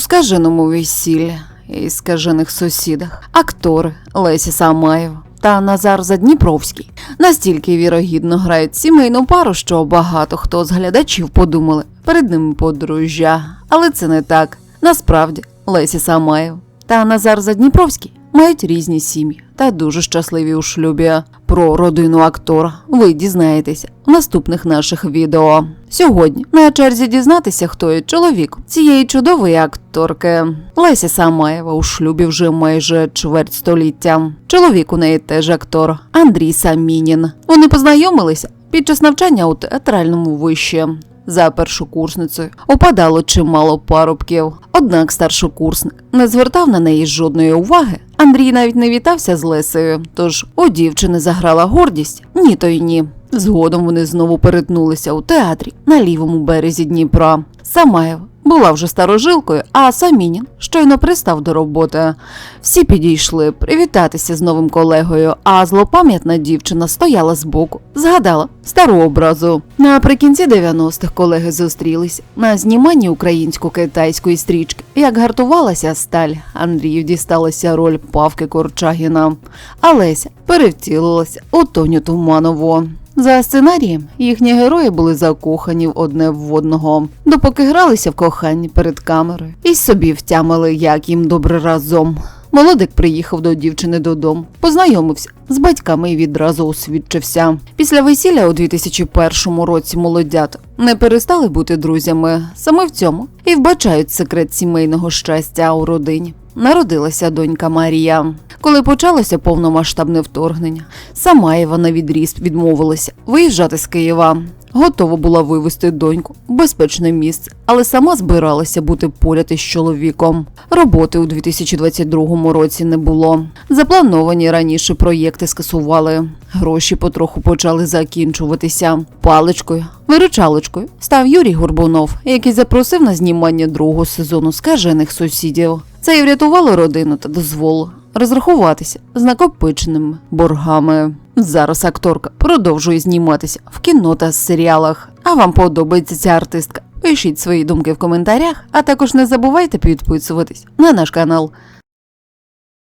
Скаженому весіллі і скажених сусідах актори Лесі Самаєв та Назар Задніпровський настільки вірогідно грають сімейну пару, що багато хто з глядачів подумали перед ними подружжя. Але це не так. Насправді Лесі Самаєв та Назар Задніпровський мають різні сім'ї та дуже щасливі у шлюбі. Про родину актора ви дізнаєтеся в наступних наших відео. Сьогодні на черзі дізнатися, хто є чоловік цієї чудової акторки. Леся Самаєва у шлюбі вже майже чверть століття. Чоловік у неї теж актор Андрій Самінін. Вони познайомилися під час навчання у театральному виші. За першокурсницею опадало чимало парубків. Однак старшокурсник не звертав на неї жодної уваги. Андрій навіть не вітався з Лесею, тож у дівчини заграла гордість ні то й ні. Згодом вони знову перетнулися у театрі на лівому березі Дніпра. Самаєв була вже старожилкою, а Самінін щойно пристав до роботи. Всі підійшли привітатися з новим колегою, а злопам'ятна дівчина стояла збоку, згадала стару образу. Наприкінці 90-х колеги зустрілись на зніманні українсько-китайської стрічки. Як гартувалася сталь, Андрію дісталася роль Павки Корчагіна, а Леся перевтілилася у Тоню Туманову. За сценарієм їхні герої були закохані одне в одного, допоки гралися в коханні перед камерою і собі втямили, як їм добре разом. Молодик приїхав до дівчини додому, познайомився з батьками і відразу освідчився. Після весілля у 2001 році молодят не перестали бути друзями саме в цьому і вбачають секрет сімейного щастя у родині. Народилася донька Марія. Коли почалося повномасштабне вторгнення, Самаєва на відріз відмовилася виїжджати з Києва. Готова була вивезти доньку в безпечне місце, але сама збиралася бути поряд із чоловіком. Роботи у 2022 році не було. Заплановані раніше проєкти скасували. Гроші потроху почали закінчуватися. Паличкою, виручалочкою став Юрій Горбунов, який запросив на знімання другого сезону скажених сусідів. Це і врятувало родину та дозволило розрахуватися з накопиченими боргами. Зараз акторка продовжує зніматися в кіно та серіалах. А вам подобається ця артистка? Пишіть свої думки в коментарях, а також не забувайте підписуватись на наш канал.